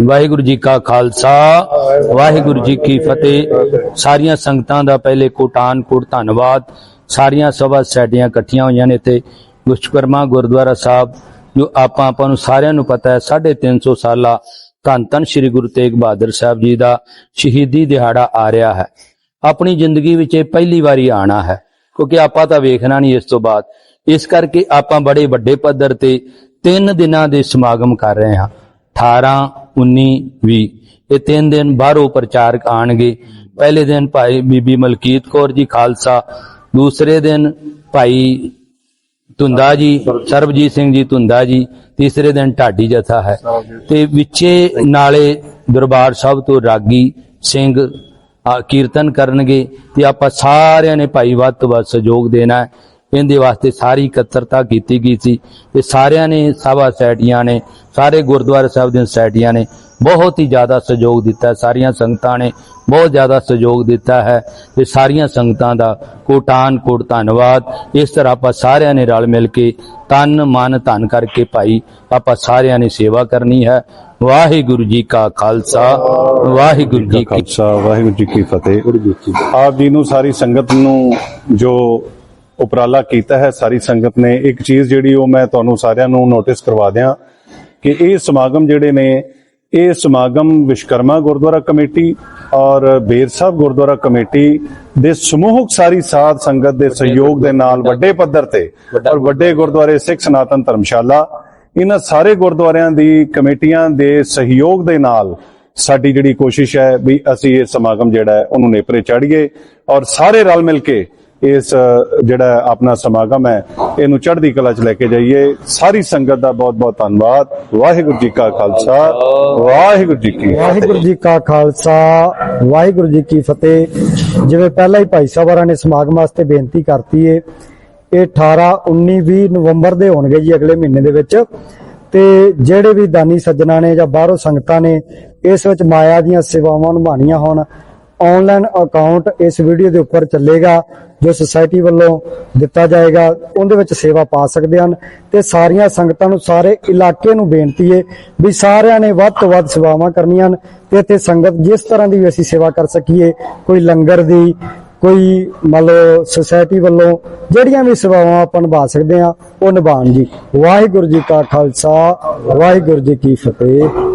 ਵਾਹਿਗੁਰੂ ਜੀ ਕਾ ਖਾਲਸਾ, ਵਾਹਿਗੁਰੂ ਜੀ ਕੀ ਫਤਿਹ। ਸਾਰੀਆਂ ਸੰਗਤਾਂ ਦਾ ਪਹਿਲੇ ਕੋਟਾਨ ਕੋਟ ਧੰਨਵਾਦ। ਸਾਰੀਆਂ ਸਭਾ ਸਾਡੀਆਂ ਇਕੱਠੀਆਂ ਹੋਈਆਂ ਨੇ ਤੇ ਵਿਸ਼ਵਕਰਮਾ ਗੁਰਦੁਆਰਾ ਸਾਹਿਬ, ਜੋ ਆਪਾਂ ਆਪਾਂ ਨੂੰ ਸਾਰਿਆਂ ਨੂੰ ਪਤਾ ਹੈ 350 ਸਾਲਾ ਧੰਨ ਧੰਨ ਸ੍ਰੀ ਗੁਰੂ ਤੇਗ ਬਹਾਦਰ ਸਾਹਿਬ ਜੀ ਦਾ ਸ਼ਹੀਦੀ ਦਿਹਾੜਾ ਆ ਰਿਹਾ ਹੈ। ਆਪਣੀ ਜ਼ਿੰਦਗੀ ਵਿੱਚ ਇਹ ਪਹਿਲੀ ਵਾਰੀ ਆਣਾ ਹੈ, ਕਿਉਂਕਿ ਆਪਾਂ ਤਾਂ ਵੇਖਣਾ ਨਹੀਂ ਇਸ ਤੋਂ ਬਾਅਦ। ਇਸ ਕਰਕੇ ਆਪਾਂ ਬੜੇ ਵੱਡੇ ਪੱਧਰ ਤੇ ਤਿੰਨ ਦਿਨਾਂ ਦੇ ਸਮਾਗਮ ਕਰ ਰਹੇ ਹਾਂ। 18 19 20 ਇਹ ਤਿੰਨ ਦਿਨ ਬਾਹਰੋਂ ਪ੍ਰਚਾਰਕ ਆਣਗੇ। ਪਹਿਲੇ ਦਿਨ ਭਾਈ ਬੀਬੀ ਮਲਕੀਤ ਕੌਰ ਜੀ ਖਾਲਸਾ, ਦੂਸਰੇ ਦਿਨ ਭਾਈ ਧੁੰਦਾ ਜੀ, ਸਰਬਜੀਤ ਸਿੰਘ ਜੀ ਧੁੰਦਾ ਜੀ, ਤੀਸਰੇ ਦਿਨ ਢਾਡੀ ਜਥਾ ਹੈ। ਤੇ ਵਿੱਚੇ ਨਾਲੇ ਦਰਬਾਰ ਸਾਹਿਬ ਤੋਂ ਰਾਗੀ ਸਿੰਘ ਕੀਰਤਨ ਕਰਨਗੇ ਤੇ ਆਪਾਂ ਸਾਰਿਆਂ ਨੇ ਭਾਈ ਵੱਧ ਤੋਂ ਵੱਧ ਸਹਿਯੋਗ ਦੇਣਾ ਇਹਦੇ ਵਾਸਤੇ ਸਾਰੀ ਇਕੱਤਰਤਾ ਕੀਤੀ ਗਈ ਸੀ ਤੇ ਸਾਰਿਆਂ ਨੇ ਸਭਾ ਸੈਟੀਆਂ ਨੇ ਸਾਰੇ ਗੁਰਦੁਆਰਾ ਸਾਹਿਬ ਦੀਆਂ ਸੈਟੀਆਂ ਨੇ ਬਹੁਤ ਹੀ ਜ਼ਿਆਦਾ ਸਹਿਯੋਗ ਦਿੱਤਾ ਹੈ। ਸਾਰੀਆਂ ਸੰਗਤਾਂ ਨੇ ਬਹੁਤ ਜ਼ਿਆਦਾ ਸਹਿਯੋਗ ਦਿੱਤਾ ਹੈ ਤੇ ਸਾਰੀਆਂ ਸੰਗਤਾਂ ਦਾ ਕੋਟਾਨ ਕੋਟ ਧੰਨਵਾਦ ਇਸ ਤਰ੍ਹਾਂ ਆਪਾਂ ਸਾਰਿਆਂ ਨੇ ਰਲ ਮਿਲ ਕੇ ਤਨ ਮਨ ਧਨ ਕਰਕੇ ਭਾਈ ਆਪਾਂ ਸਾਰਿਆਂ ਨੇ ਸੇਵਾ ਕਰਨੀ ਹੈ ਵਾਹਿਗੁਰੂ ਜੀ ਕਾ ਖਾਲਸਾ ਵਾਹਿਗੁਰੂ ਜੀ ਕੀ ਖਾਲਸਾ ਵਾਹਿਗੁਰੂ ਜੀ ਕੀ ਫਤਿਹ ਆਪ ਜੀ ਨੂੰ ਸਾਰੀ ਸੰਗਤ ਨੂੰ ਜੋ ਉਪਰਾਲਾ ਕੀਤਾ ਹੈ ਸਾਰੀ ਸੰਗਤ ਨੇ। ਇੱਕ ਚੀਜ਼ ਜਿਹੜੀ ਉਹ ਮੈਂ ਤੁਹਾਨੂੰ ਸਾਰਿਆਂ ਨੂੰ ਨੋਟਿਸ ਕਰਵਾ ਦਿਆਂ ਕਿ ਇਹ ਸਮਾਗਮ ਜਿਹੜੇ ਨੇ ਇਹ ਸਮਾਗਮ ਵਿਸ਼ਕਰਮਾ ਗੁਰਦੁਆਰਾ ਕਮੇਟੀ ਔਰ ਬੇਰ ਸਾਹਿਬ ਗੁਰਦੁਆਰਾ ਕਮੇਟੀ ਦੇ ਸਮੂਹਕ ਸਾਰੀ ਸਾਧ ਸੰਗਤ ਦੇ ਸਹਿਯੋਗ ਦੇ ਨਾਲ ਵੱਡੇ ਪੱਧਰ ਤੇ ਔਰ ਵੱਡੇ ਗੁਰਦੁਆਰੇ ਸਿੱਖ ਸਨਾਤਨ ਧਰਮਸ਼ਾਲਾ ਇਹਨਾਂ ਸਾਰੇ ਗੁਰਦੁਆਰਿਆਂ ਦੀ ਕਮੇਟੀਆਂ ਦੇ ਸਹਿਯੋਗ ਦੇ ਨਾਲ ਸਾਡੀ ਜਿਹੜੀ ਕੋਸ਼ਿਸ਼ ਹੈ ਵੀ ਅਸੀਂ ਇਹ ਸਮਾਗਮ ਜਿਹੜਾ ਹੈ ਉਹਨੂੰ ਨੇਪਰੇ ਚਾੜੀਏ ਔਰ ਸਾਰੇ ਰਲ ਮਿਲ ਕੇ ਇਸ ਜਿਹੜਾ ਆਪਣਾ ਸਮਾਗਮ ਹੈ, ਇਹਨੂੰ ਚੜ੍ਹਦੀ ਕਲਾ 'ਚ ਲੈ ਕੇ ਜਾਈਏ। ਸਾਰੀ ਸੰਗਤ ਦਾ ਬਹੁਤ ਬਹੁਤ ਧੰਨਵਾਦ। ਵਾਹਿਗੁਰੂ ਜੀ ਕਾ ਖਾਲਸਾ, ਵਾਹਿਗੁਰੂ ਜੀ ਕੀ ਵਾਹਿਗੁਰੂ ਜੀ ਕਾ ਖਾਲਸਾ, ਵਾਹਿਗੁਰੂ ਜੀ ਕੀ ਫਤਿਹ। ਜਿਵੇਂ ਪਹਿਲਾਂ ਹੀ ਭਾਈ ਸਾਹਿਬਾਰਾਂ ਨੇ ਸਮਾਗਮ ਵਾਸਤੇ ਬੇਨਤੀ ਕਰਤੀ ਏ, ਇਹ 18 19 20 ਨਵੰਬਰ ਦੇ ਹੋਣਗੇ ਜੀ ਅਗਲੇ ਮਹੀਨੇ ਦੇ ਵਿੱਚ। ਤੇ ਜਿਹੜੇ ਵੀ ਦਾਨੀ ਸੱਜਣਾ ਨੇ ਜਾਂ ਬਾਹਰੋਂ ਸੰਗਤਾਂ ਨੇ, ਇਸ ਵਿੱਚ ਮਾਇਆ ਦੀਆਂ ਸੇਵਾਵਾਂ ਨਿਭਾਉਣੀਆਂ ਹੋਣ ਆਨਲਾਈਨ ਅਕਾਊਂਟ ਇਸ ਵੀਡੀਓ ਦੇ ਉੱਪਰ ਚੱਲੇਗਾ, ਜੋ ਸੁਸਾਇਟੀ ਵੱਲੋਂ ਦਿੱਤਾ ਜਾਏਗਾ, ਉਹਦੇ ਵਿੱਚ ਸੇਵਾ ਪਾ ਸਕਦੇ ਹਨ। ਤੇ ਸਾਰੀਆਂ ਸੰਗਤਾਂ ਨੂੰ, ਸਾਰੇ ਇਲਾਕੇ ਨੂੰ ਬੇਨਤੀ ਹੈ ਵੀ ਸਾਰਿਆਂ ਨੇ ਵੱਧ ਤੋਂ ਵੱਧ ਸੇਵਾਵਾਂ ਕਰਨੀਆਂ ਹਨ। ਤੇ ਇੱਥੇ ਸੰਗਤ ਜਿਸ ਤਰ੍ਹਾਂ ਦੀ ਵੀ ਅਸੀਂ ਸੇਵਾ ਕਰ ਸਕੀਏ, ਕੋਈ ਲੰਗਰ ਦੀ, ਕੋਈ ਮਤਲਬ ਸੁਸਾਇਟੀ ਵੱਲੋਂ ਜਿਹੜੀਆਂ ਵੀ ਸੇਵਾਵਾਂ ਆਪਾਂ ਨਿਭਾ ਸਕਦੇ ਹਾਂ, ਉਹ ਨਿਭਾਉਣ ਜੀ। ਵਾਹਿਗੁਰੂ ਜੀ ਕਾ ਖਾਲਸਾ, ਵਾਹਿਗੁਰੂ ਜੀ ਕੀ ਫਤਿਹ।